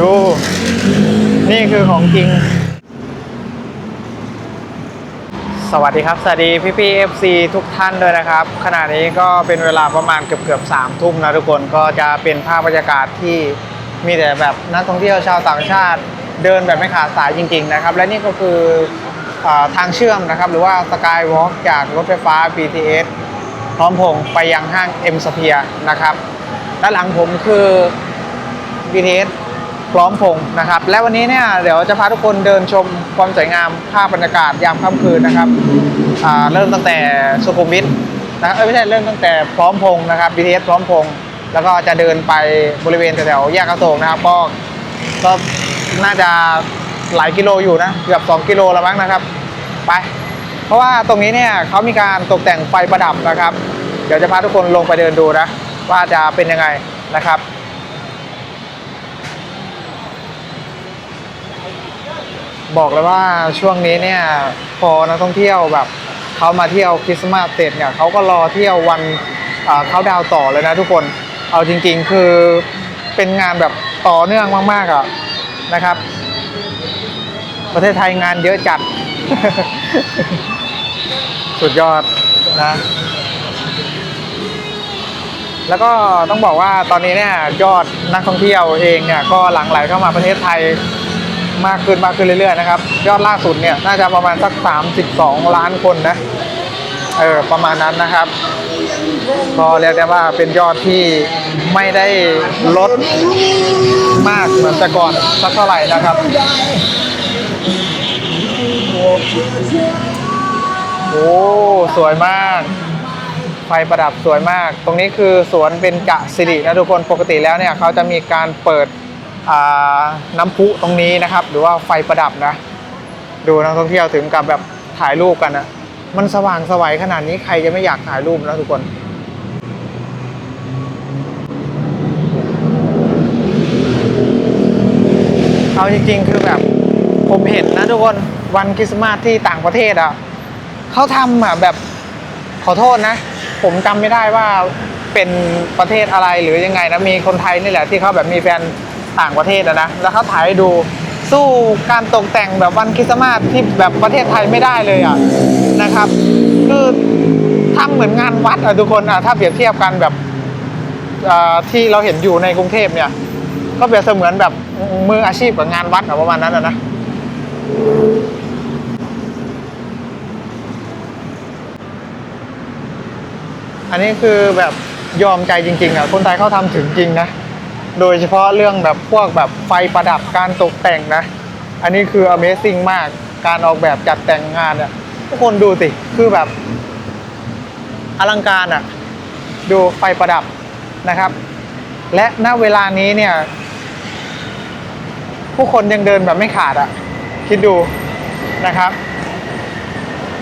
ดู นี่คือของจริง สวัสดีครับ สวัสดีพี่พี่เอฟซีทุกท่านด้วยนะครับ ขณะนี้ก็เป็นเวลาประมาณเกือบเกือบสามทุ่มนะทุกคนก็จะเป็นภาพบรรยากาศที่มีแต่แบบนักท่องเที่ยวชาวต่างชาติเดินแบบไม่ขาดสายจริง ๆ นะครับ และนี่ก็คืออทางเชื่อมนะครับ หรือว่าสกายวอล์กจากรถไฟฟ้า BTS พร้อมพงไปยังห้าง M s p h e r e นะครับ ด้านหลังผมคือ BTS พร้อมพงษ์นะครับ และวันนี้เนี่ยเดี๋ยวจะพาทุกคนเดินชมความสวยงามภาพบรรยากาศยามค่ำคืนนะครับอ่าเริ่มตั้งแต่สุขุมวิทนะเอ้ยไม่ใช่เริ่มตั้งแต่พร้อมพงษ์นะครับ BTS พร้อมพงษ์แล้วก็จะเดินไปบริเวณแถวๆแยกอโศกนะครับ ก็ก็น่าจะหลายกิโลอยู่นะเกือบ2กิโลแล้วมั้งนะครับ ไป เพราะว่าตรงนี้เนี่ยเขามีการตกแต่งไฟประดับนะครับ เดี๋ยวจะพาทุกคนลงไปเดินดูนะว่าจะเป็นยังไงนะครับ บอกเลยว่าช่วงนี้เนี่ยพอนักท่องเที่ยวแบบเขามาเที่ยวคริสต์มาสเสร็จเนี่ยเขาก็รอเที่ยววันอ่าเขาดาวต่อเลยนะทุกคนเอาจริงๆคือเป็นงานแบบต่อเนื่องมากๆอะนะครับ ประเทศไทยงานเยอะจัด สุดยอดนะแล้วก็ต้องบอกว่าตอนนี้เนี่ยยอดนักท่องเที่ยวเองเนี่ยก็หลั่งไหลเข้ามาประเทศไทย มากขึ้นมากขึ้นเรื่อยๆนะครับ ยอดล่าสุดเนี่ยน่าจะประมาณสัก 32 ล้านคนนะ เออประมาณนั้นนะครับ ก็เรียกได้ว่าเป็นยอดที่ไม่ได้ลดมากเหมือนแต่ก่อนสักเท่าไหร่นะครับโอ้สวยมากไฟประดับสวยมาก ตรงนี้คือสวนเป็นกะสิรินะทุกคนปกติแล้วเนี่ยเขาจะมีการเปิด น้ำพุตรงนี้นะครับ หรือว่าไฟประดับนะ ดูนักท่องเที่ยวถึงกับแบบถ่ายรูปกันนะมันสว่างสวัยขนาดนี้ใครจะไม่อยากถ่ายรูปนะทุกคนเอาจริงๆคือแบบผมเห็นนะทุกคนวันคริสต์มาสที่ต่างประเทศอะเขาทำอะแบบขอโทษนะ ผมจำไม่ได้ว่าเป็นประเทศอะไรหรือยังไงนะมีคนไทยนี่แหละที่เขาแบบมีแฟน ต่างประเทศอะนะ แล้วเขาถ่ายให้ดูสู้การตกแต่งแบบวันคริสต์มาสที่แบบประเทศไทยไม่ได้เลยอะนะครับ คือทำเหมือนงานวัดอะทุกคนอะถ้าเปรียบเทียบกันแบบที่เราเห็นอยู่ในกรุงเทพเนี่ย ก็เปรียบเสมือนแบบมืออาชีพกับงานวัดประมาณนั้นอะนะอันนี้คือแบบยอมใจจริงๆอะคนไทยเขาทำถึงจริงนะ โดยเฉพาะเรื่องแบบพวกแบบไฟประดับการตกแต่งนะ อันนี้คือ Amazing มากการออกแบบจัดแต่งงานเนี่ยทุกคนดูสิ คือแบบ อลังการอะดูไฟประดับนะครับ และณเวลานี้เนี่ย ผู้คนยังเดินแบบไม่ขาดอะ่ะ คิดดูนะครับ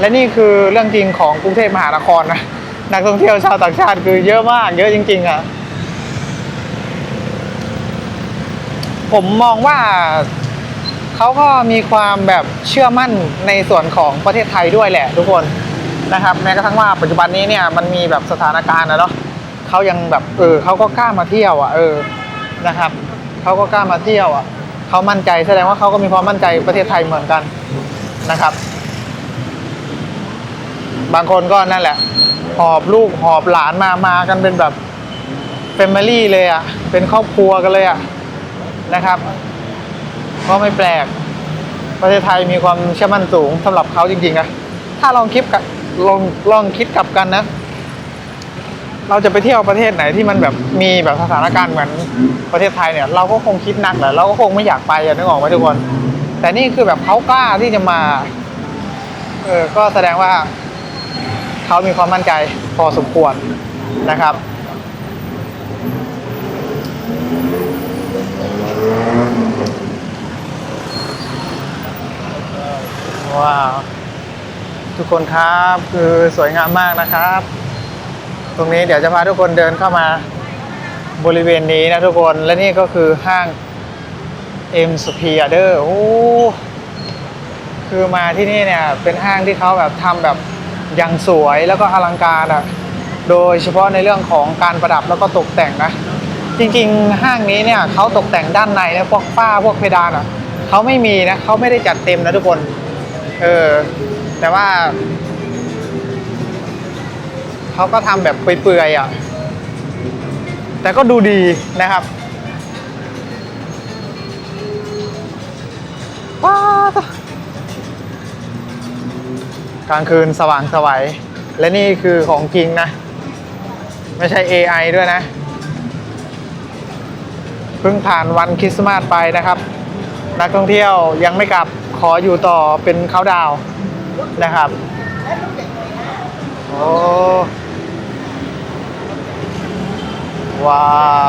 และนี่คือเรื่องจริงของกรุงเทพมหานครนะนักท่องเที่ยวชาวต่างชาติคือเยอะมาก เยอะจริง ๆอะ่ะ ผมมองว่าเขาก็มีความแบบเชื่อมั่นในส่วนของประเทศไทยด้วยแหละทุกคนนะครับแม้กระทั่งว่าปัจจุบันนี้เนี่ยมันมีแบบสถานการณ์นะเนาะเขายังแบบเออเขาก็กล้ามาเที่ยวอะเออนะครับเขาก็กล้ามาเที่ยวอะเขามั่นใจแสดงว่าเขาก็มีความมั่นใจประเทศไทยเหมือนกันนะครับ บางคนก็นั่นแหละ หอบลูกหอบหลานมามากันเป็นแบบเฟมิลี่เลยอะเป็นครอบครัวกันเลยอะ นะครับ ก็ไม่แปลก ประเทศไทยมีความเชื่อมั่นสูงสำหรับเขาจริงๆนะถ้าลองคิดกับลองลองคิดกลับกันนะ เราจะไปเที่ยวประเทศไหนที่มันแบบมีแบบสถานการณ์เหมือนประเทศไทยเนี่ย เราก็คงคิดหนักแหละเราก็คงไม่อยากไปอะนึกออกไหมทุกคน แต่นี่คือแบบเขากล้าที่จะมาเออก็แสดงว่าเขามีความมั่นใจพอสมควรนะครับ ว้าว ทุกคนครับคือสวยงามมากนะครับ ตรงนี้เดี๋ยวจะพาทุกคนเดินเข้ามาบริเวณนี้นะทุกคนและนี่ก็คือห้าง M s p h e r e เดอร์โอ้คือมาที่นี่เนี่ยเป็นห้างที่เขาแบบทำแบบอย่างสวยแล้วก็อลังการอะโดยเฉพาะในเรื่องของการประดับแล้วก็ตกแต่งนะ จริงๆ ห้างนี้เนี่ยเขาตกแต่งด้านในนะพวกฝ้าพวกเพดานอะเขาไม่มีนะเขาไม่ได้จัดเต็มนะทุกคน เออ แต่ว่า เขาก็ทำแบบเปื่อยๆอะ แต่ก็ดูดีนะครับว้าวกลางคืนสว่างสวัย และนี่คือของจริงนะ ไม่ใช่ AI ด้วยนะ เพิ่งผ่านวันคริสต์มาสไปนะครับ นักท่องเที่ยวยังไม่กลับขออยู่ต่อเป็นเขาดาวนะครับโอ้ว้า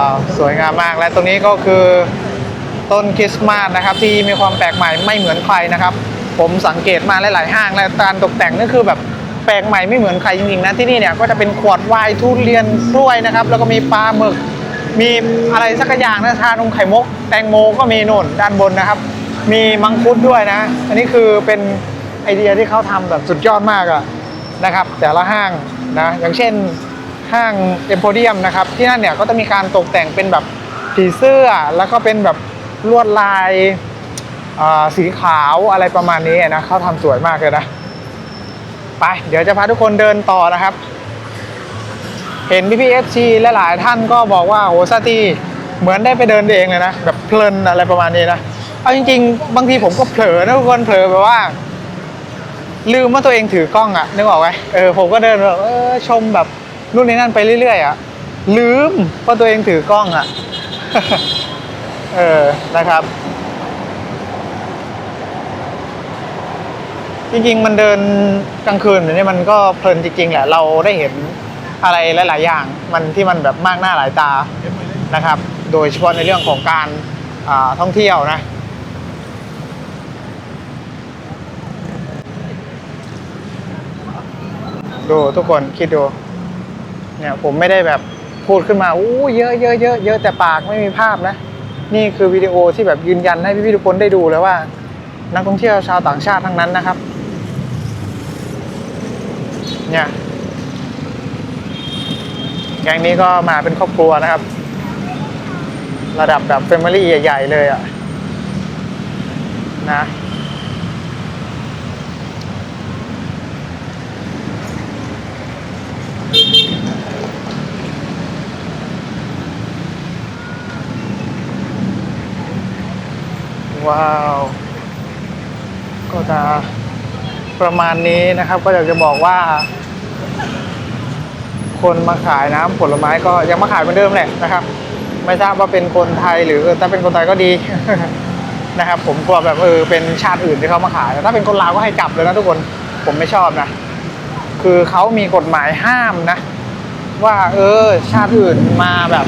วสวยงามมากและตรงนี้ก็คือต้นคริสต์มาสนะครับ ที่มีความแปลกใหม่ไม่เหมือนใครนะครับ ผมสังเกตมาหลาย ๆ ห้างและการตกแต่งนี่คือแบบแปลกใหม่ไม่เหมือนใครจริง ๆ นะที่นี่เนี่ยก็จะเป็นขวดไวน์ทุเรียนกล้วยนะครับ แล้วก็มีปลาหมึก มีอะไรสักอย่างนะชานมไข่มุก แตงโมก็มีโน่นด้านบนนะครับ มีมังคุดด้วยนะ อันนี้คือเป็นไอเดียที่เขาทำแบบสุดยอดมากอะนะครับ แต่ละห้างนะ อย่างเช่นห้างเอ็มโพเดียมนะครับ ที่นั่นเนี่ยก็จะมีการตกแต่งเป็นแบบผีเสื้อ แล้วก็เป็นแบบลวดลายอ่าสีขาวอะไรประมาณนี้นะเขาทำสวยมากเลยนะ ไป เดี๋ยวจะพาทุกคนเดินต่อนะครับ เห็นพี่พีเอฟซีและหลายท่านก็บอกว่าโหซาตีเหมือนได้ไปเดินเองเลยนะแบบเพลินอะไรประมาณนี้นะเอาจริง ๆ บางทีผมก็เผลอนะทุกคนเผลอแบบว่า ลืมว่าตัวเองถือกล้องอะนึกออกไหมเออผมก็เดินแบบเออชมแบบนู่นนี่นั่นไปเรื่อยๆอะลืมว่าตัวเองถือกล้องอะเออนะครับ จริงๆมันเดินกลางคืนแบบนี้มันก็เพลินจริงๆแหละเราได้เห็น อะไรหลาย ๆ อย่างมันที่มันแบบมากหน้าหลายตานะครับ โดยเฉพาะในเรื่องของการาท่องเที่ยวนะดูทุกคนคิดดูเนี่ยผมไม่ได้แบบพูดขึ้นมาอู้เยอะเยอะเยอะเยอะแต่ปากไม่มีภาพนะ นี่คือวิดีโอที่แบบยืนยันให้พี่ๆทุกคนได้ดูเลยว่า นักท่องเที่ยวชาวต่างชาติทั้งนั้นนะครับ เนี่ย แก๊งนี้ก็มาเป็นครอบครัวนะครับ ระดับแบบเฟมิลี่ใหญ่ ๆ เลยอะนะว้าว ก็จะประมาณนี้นะครับ ก็อยากจะบอกว่า คนมาขายน้ำผลไม้ก็ยังมาขายเหมือนเดิมแหละนะครับ ไม่ทราบว่าเป็นคนไทยหรือถ้าเป็นคนไทยก็ดีนะครับ ผมกลัวแบบเออเป็นชาติอื่นที่เขามาขายแต่ถ้าเป็นคนลาวก็ให้จับเลยนะทุกคนผมไม่ชอบนะ คือเขามีกฎหมายห้ามนะ ว่าเออชาติอื่นมาแบบ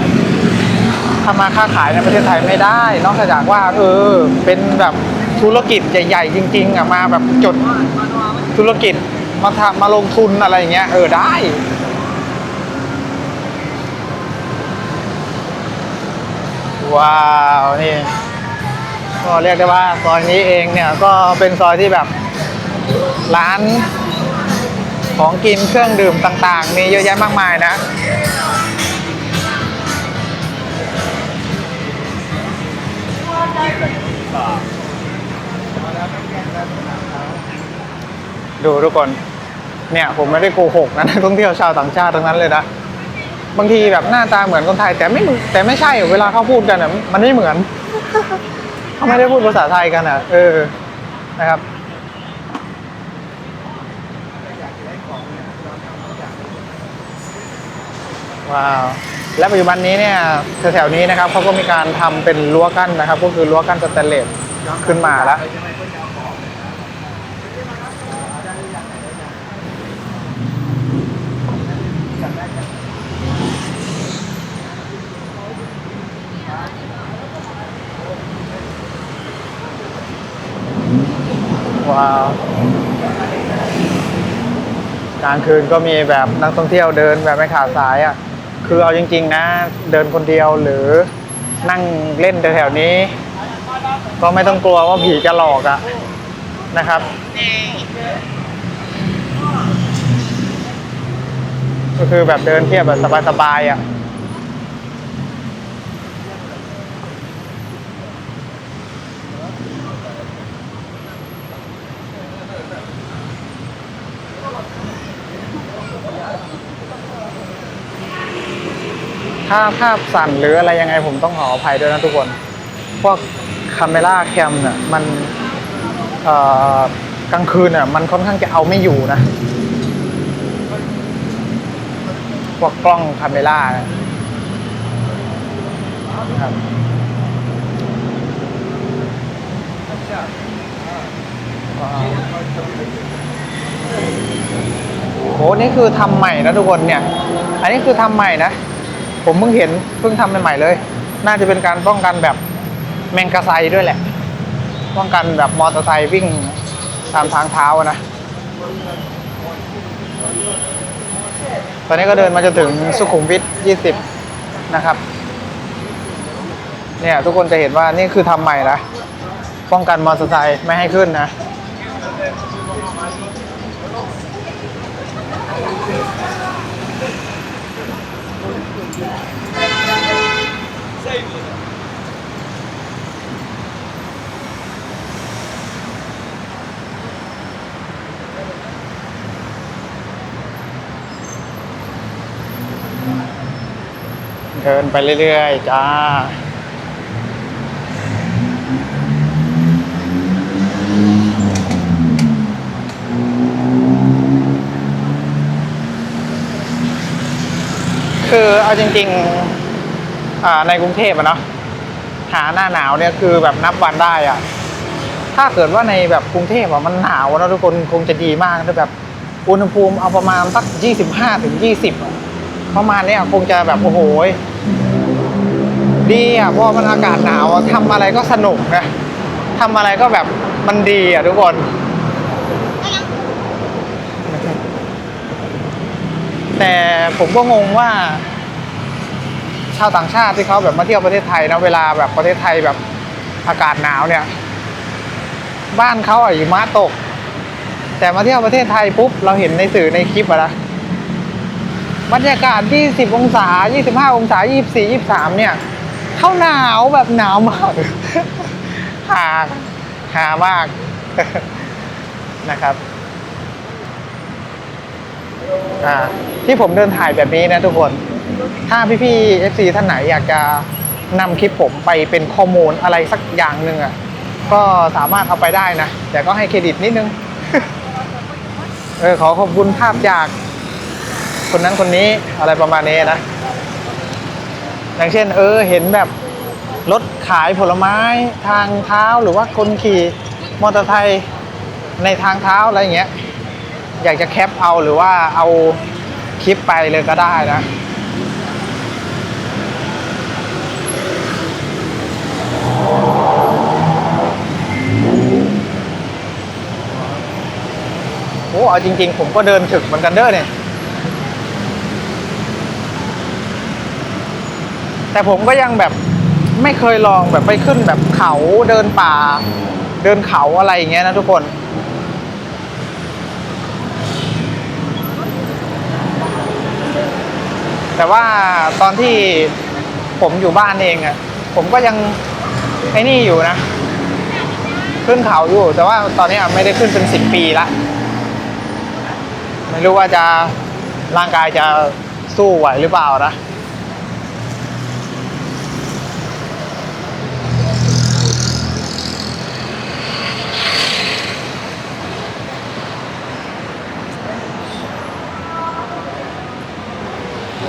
ทำมาค้าขายในประเทศไทยไม่ได้ นอกจากว่า เออ เป็นแบบธุรกิจใหญ่ ๆ จริง ๆอะมาแบบจดธุรกิจมาทำมาลงทุนอะไรอย่างเงี้ยเออได้ ว้าวนี่ก็เรียกได้ว่าซอยนี้เองเนี่ยก็เป็นซอยที่แบบร้านของกินเครื่องดื่มต่างๆ มีเยอะแยะมากมายนะ ดูทุกคน เนี่ยผมไม่ได้โกหกนะนักท่องเที่ยวชาวต่างชาติทั้งนั้นเลยนะ บางทีแบบหน้าตาเหมือนคนไทย แต่ไม่แต่ไม่ใช่เวลาเขาพูดกันอะมันไม่เหมือนเขาไม่ได้พูดภาษาไทยกันอะ เออนะครับว้าวและปัจจุบันนี้เนี่ยแถวๆนี้นะครับเขาก็มีการทำเป็นรั้วกั้นนะครับ ก็คือรั้วกั้นสแตนเลสขึ้นมาแล้ว ว้าวกลางคืนก็มีแบบนักท่องเที่ยวเดินแบบไม่ขาดสายอะ คือเอาจริง ๆ นะ เดินคนเดียวหรือนั่งเล่นแถวๆนี้ ก็ไม่ต้องกลัวว่าผีจะหลอกอะนะครับก็คือแบบเดินเที่ยวแบบสบายๆอะ ถ้าภาพสั่นหรืออะไรยังไงผมต้องขออภัยด้วยนะทุกคน พวกคาเมล่าแคมเนี่ยมันเอ่อกลางคืนเนี่ยมันค่อนข้างจะเอาไม่อยู่นะ พวกกล้องคาเมล่าเนะครับว้โหนี่คือทำใหม่นะทุกคนเนี่ย อันนี้คือทำใหม่นะ ผมเพิ่งเห็นเพิ่งทำใหม่ๆเลย น่าจะเป็นการป้องกันแบบแมงกะไซด้วยแหละ ป้องกันแบบมอเตอร์ไซค์วิ่งตามทางเท้านะ ตอนนี้ก็เดินมาจนถึงสุขุมวิท 20 นะครับ เนี่ยทุกคนจะเห็นว่านี่คือทำใหม่นะ ป้องกันมอเตอร์ไซค์ไม่ให้ขึ้นนะ เดินไปเรื่อยๆ จ้า คือเอาจริงๆอ่าในกรุงเทพอะเนาะหาหน้าหนาวเนี่ยคือแบบนับวันได้อะถ้าเกิดว่าในแบบกรุงเทพอะมันหนาวนะทุกคนคงจะดีมากถ้าแบบอุณหภูมิเอาประมาณสักยี่สิบห้าถึงยี่สิบประมาณเนี้ยคงจะแบบโอ้โห ดีอะเพราะมันอากาศหนาวทำอะไรก็สนุกนะทำอะไรก็แบบมันดีอะทุกคนแต่ผมก็งงว่า ชาวต่างชาติที่เขาแบบมาเที่ยวประเทศไทยนะเวลาแบบประเทศไทยแบบอากาศหนาวเนี่ย บ้านเขาอะหิมะตก แต่มาเที่ยวประเทศไทยปุ๊บเราเห็นในสื่อในคลิปอะนะบรรยากาศ 20 องศา 25 องศา 24 23 เนี่ย เขาหนาวแบบหนาวมาก หาหามากนะครับอ่าที่ผมเดินถ่ายแบบนี้นะทุกคน ถ้าพี่ๆ FC ท่านไหนอยากจะนำคลิปผมไปเป็นข้อมูลอะไรสักอย่างหนึ่งอะ ก็สามารถเอาไปได้นะ แต่ก็ให้เครดิตนิดนึง เออขอขอบคุณภาพจาก คนนั้นคนนี้อะไรประมาณนี้นะ อย่างเช่น เออเห็นแบบรถขายผลไม้ทางเท้าหรือว่าคนขี่มอเตอร์ไซค์ในทางเท้าอะไรอย่างเงี้ยอยากจะแคปเอาหรือว่าเอาคลิปไปเลยก็ได้นะโอ้เอาจริง ๆ ผมก็เดินถึกเหมือนกันเด้อเนี่ย แต่ผมก็ยังแบบไม่เคยลองแบบไปขึ้นแบบเขาเดินป่า เดินเขาอะไรอย่างเงี้ยนะทุกคน แต่ว่าตอนที่ผมอยู่บ้านเองอะ่ะผมก็ยังไอ้นี่อยู่นะ ขึ้นเขาอยู่ แต่ว่าตอนนี้ไม่ได้ขึ้นเป็นสิบปีละไม่รู้ว่าจะร่างกายจะสู้ไหวหรือเปล่านะ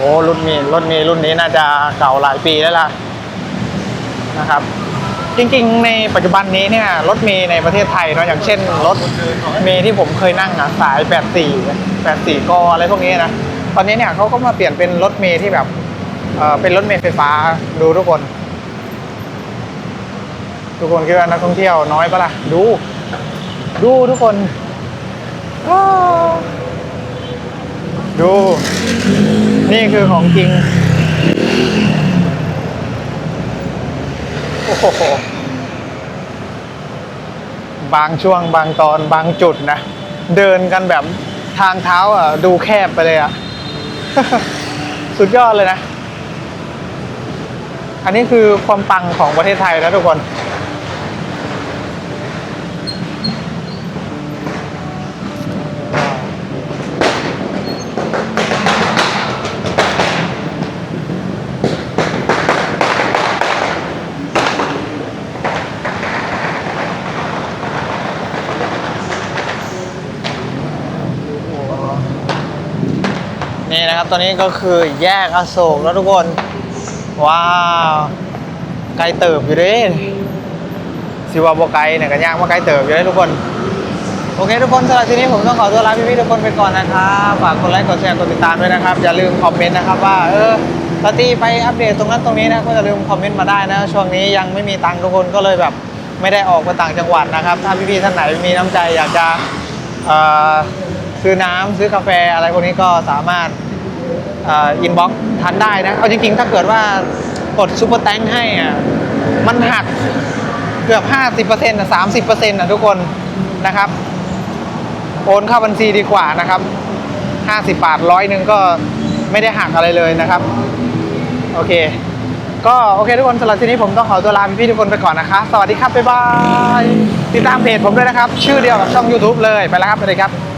อ้รุ่นมีรถมีรุ่นนี้น่าจะเก่าหลายปีแล้วล่ะนะครับ จริงๆ ในปัจจุบันนี้เนี่ยรถเมย์ในประเทศไทยเนาะอย่างเช่นรถเมย์ที่ผมเคยนั่งอะสาย 84 84กออะไรพวกนี้นะตอนนี้เนี่ยเขาก็มาเปลี่ยนเป็นรถเมย์ที่แบบเออเป็นรถเมย์ไฟฟ้าดูทุกคน ทุกคนคิดว่านักท่องเที่ยวน้อยปะล่ะ ดู ดูทุกคนอ้าว ดู นี่คือของจริง โอ้โห บางช่วงบางตอนบางจุดนะ เดินกันแบบทางเท้าอะ ดูแคบไปเลยอะ สุดยอดเลยนะ อันนี้คือความปังของประเทศไทยนะทุกคน นะครับ ตอนนี้ก็คือแยกอโศกแล้วทุกคน ว้าวไกลเติบอยู่เด้สิว่าบ่ไกลเนี่ยกันยากว่าไกลเติบอยู่เด้ทุกคนโอเคทุกคนสำหรับทีนี้ผมต้องขอตัวลาพี่ๆทุกคนไปก่อนนะครับฝากกดไลค์กดแชร์กดติดตามด้วยนะครับ อย่าลืมคอมเมนต์นะครับว่าเออปาร์ตี้ไปอัปเดตตรงนั้นตรงนี้นะก็อย่าลืมคอมเมนต์มาได้นะ ช่วงนี้ยังไม่มีตังค์ทุกคนก็เลยแบบไม่ได้ออกไปต่างจังหวัดนะครับ ถ้าพี่ๆท่านไหนมีน้ำใจอยากจะซื้อน้ำซื้อกาแฟอะไรพวกนี้ก็สามารถ อินบ็อกซ์ทันได้นะ เอาจริงๆ ถ้าเกิดว่ากดซูเปอร์แตงให้อะมันหักเกือบ 50%นะ30%นะทุกคนนะครับ โอนเข้าบัญชีดีกว่านะครับ 50 บาทร้อยหนึ่งก็ไม่ได้หักอะไรเลยนะครับ โอเค ก็โอเคทุกคนสำหรับทีนี้ผมต้องขอตัวลาพี่ทุกคนไปก่อนนะคะ สวัสดีครับ บ๊ายบาย ติดตามเพจผมด้วยนะครับ ชื่อเดียวกับช่อง YouTube เลย ไปแล้วครับสวัสดีครับ